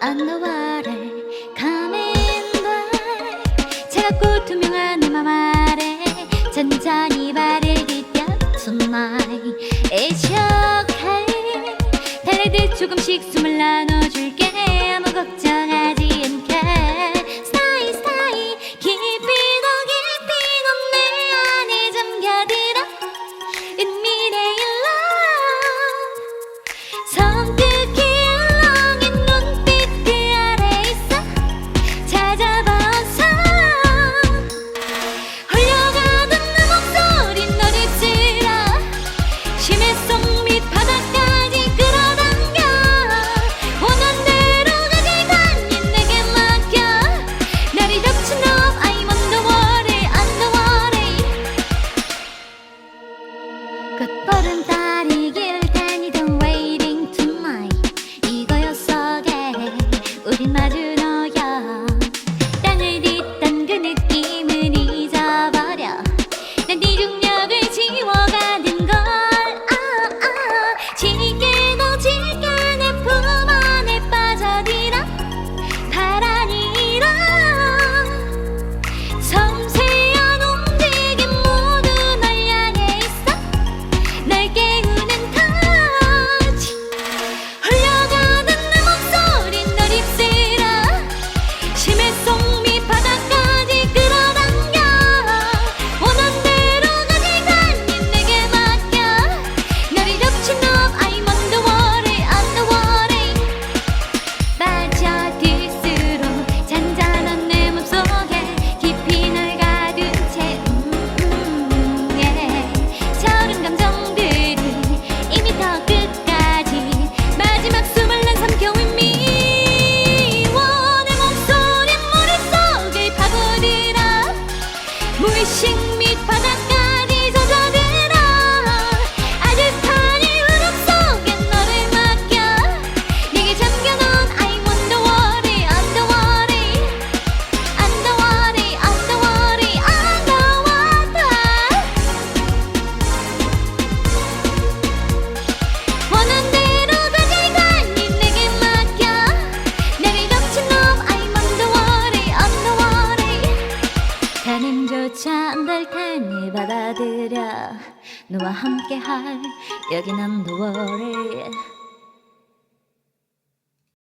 언더워를 가면과 차갑고 투명한 내맘 아래 천천히 발을 디뎌 Tonight It's your 조금씩 숨을 나눠 かったる 찬달 테니 받아들여. 너와 함께 할 여기 난 노월을